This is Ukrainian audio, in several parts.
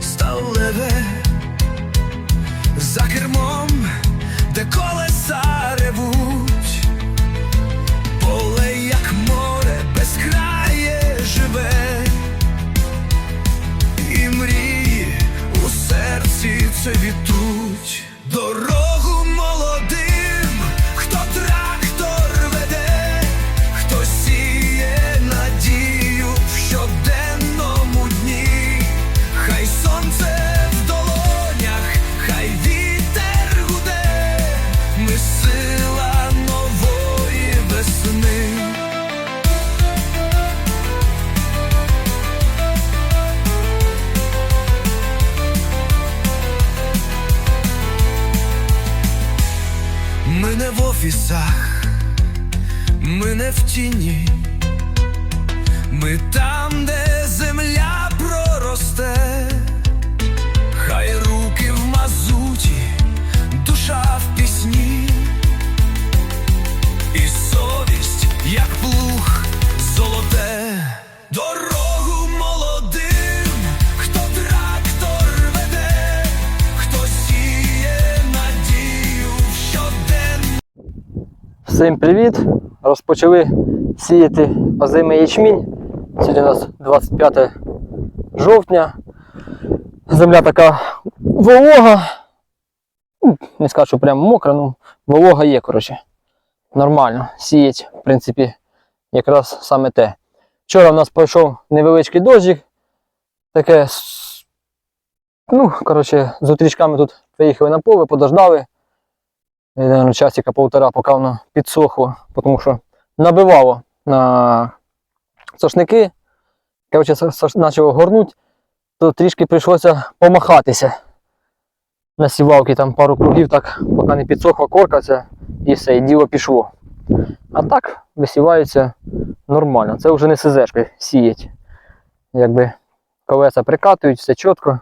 Ставлеве за кермом, де колеса ревуть, поле, як море, безкрає живе, і мрії у серці це вітуть. Тіні, ми там, де Всім привіт! Розпочали сіяти озимий ячмінь. Сьогодні у нас 25 жовтня. Земля така волога. Не скажу, що прямо мокра, ну волога є, коротше. Нормально. Сіять, в принципі, якраз саме те. Вчора в нас пройшов невеличкий дощик. Таке. Ну, коротше, з утрічками тут приїхали на поле, подождали. Наверное, часика полтора, поки воно підсохло, тому що набивало на сошники. Коротше, почало горнути, то трішки прийшлося помахатися. На сівалки там пару кругів, так, поки не підсохла корка ця, і все, і діло пішло. А так висівається нормально. Це вже не СЗшки сіять. Якби колеса прикатують, все чітко.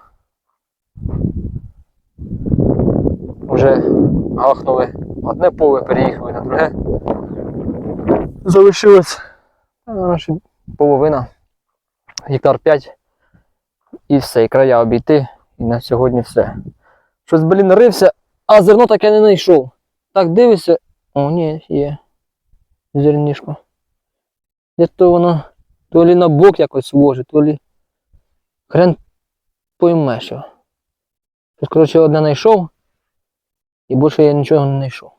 Вже гахнули одне поле, переїхали на друге. Залишилось а, половина, гектар 5 і все, і края обійти. І на сьогодні все. Щось, блін, рився, а зерно так я не знайшов. Так дивишся. О, ні, є. Зернішко. Де то воно то лі на бок якось ложить, то лі. Хрен пойме що. Щось, одне знайшов. І більше я нічого не знайшов.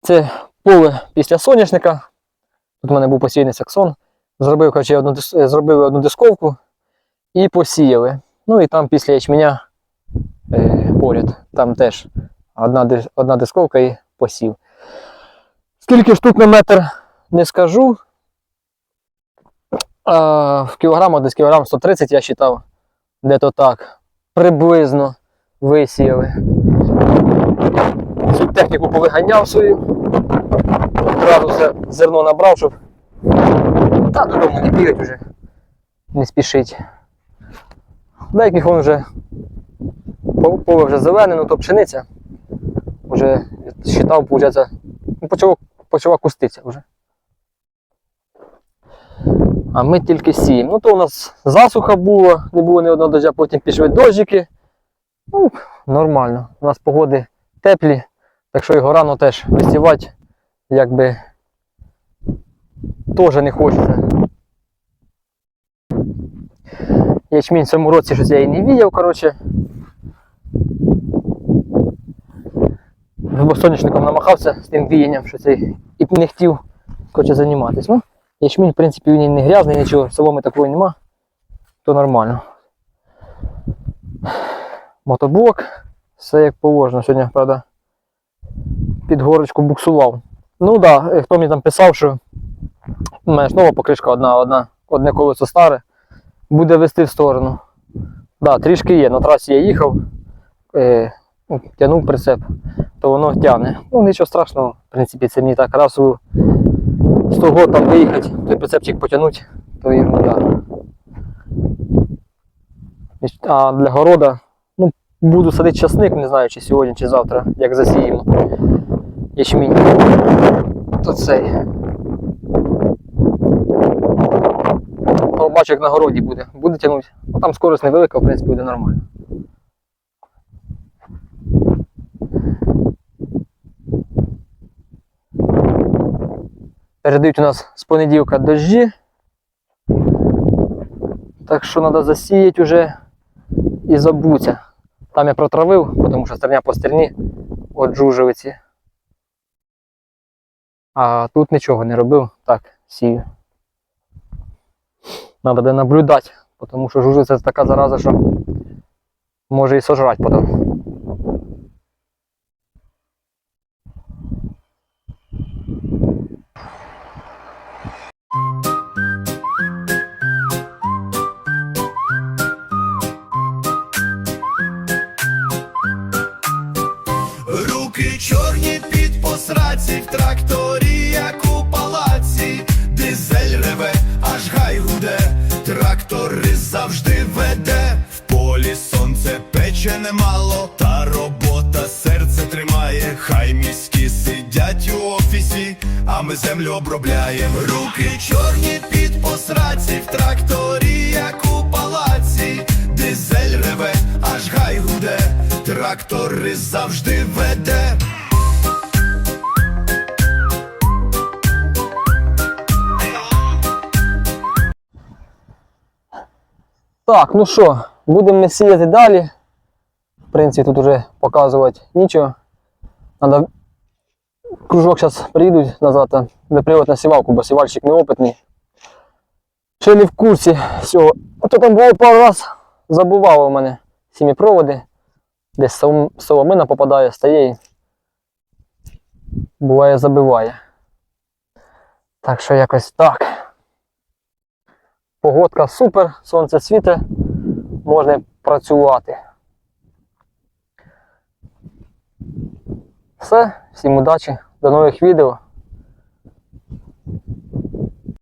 Це поле після соняшника. Тут у мене був посіяний саксон. Зробив, коротше, одну, е, одну дисковку і посіяли. Ну і там після ячменя е, поряд. Там теж одна, одна дисковка і посів. Скільки штук на метр не скажу. А, в кілограмах десь кілограм 130 я вважав. Де-то так. Приблизно висіяли. Цю техніку повиганяв свою. Одразу все зерно набрав, щоб та додому не бігать вже, не спішить. Деяких вон вже поле вже зелене, ну то пшениця. Вже считав, виходить, ну, почала куститися вже. А ми тільки сіємо. Ну то у нас засуха була, не було ні одного дождя, потім пішли дощики. Ну, нормально. У нас погоди теплі, так що його рано теж висівати, якби теж не хочеться. Ячмінь в цьому році щось я і не видів, коротше. Бо соняшником намахався з тим віянням, що цей і не хотів коротше, займатися. Ну, ячмінь, в принципі, він не грязний, нічого, соломи такого нема, то нормально. Мотоблок, все як положено. Сьогодні, правда, під горочку буксував. Ну так, да, хто мені там писав, що у мене ж нова покришка одна, одна, одне колесо старе, буде вести в сторону. Так, да, трішки є, на трасі я їхав, е, ну, тягнув прицеп, то воно тягне. Ну нічого страшного, в принципі, це мені так раз у 100 год там виїхати, той прицепчик потягнути, то ерунда. А для города, буду садити часник, не знаю, чи сьогодні, чи завтра, як засіємо ячмінь. То цей. Побачу, як на городі буде. Буде тягнути. Ну там скорость невелика, в принципі, буде нормально. Передають у нас з понеділка дощі. Так що треба засіяти вже і забуться. Там я протравив, тому що стерня по стерні от жужевиці. А тут нічого не робив. Так, сію. Надо буде наблюдати, тому що жужелиця це така зараза, що може і сожрати потім. Руки чорні під посраці в тракторі, як у палаці, дизель реве, аж гай гуде, трактори завжди веде, в полі сонце пече немало, та робота серце тримає, хай міські сидять у офісі, а ми землю обробляємо. Руки чорні під посраці в тракторі, як у палаці, дизель реве, аж гай гуде, трактори завжди веде. Так, ну що, будемо сіяти далі. В принципі, тут вже показувати нічого. Надо кружок зараз приїдуть назад та випрямувати на сівалку, бо сівальщик неопитний. Ще не в курсі всього. А то там було пару раз забував у мене сіміпроводи. Десь соломина попадає, стає і буває забиває. Так що якось так. Погодка супер, сонце світе, можна працювати. Все, всім удачі, до нових відео.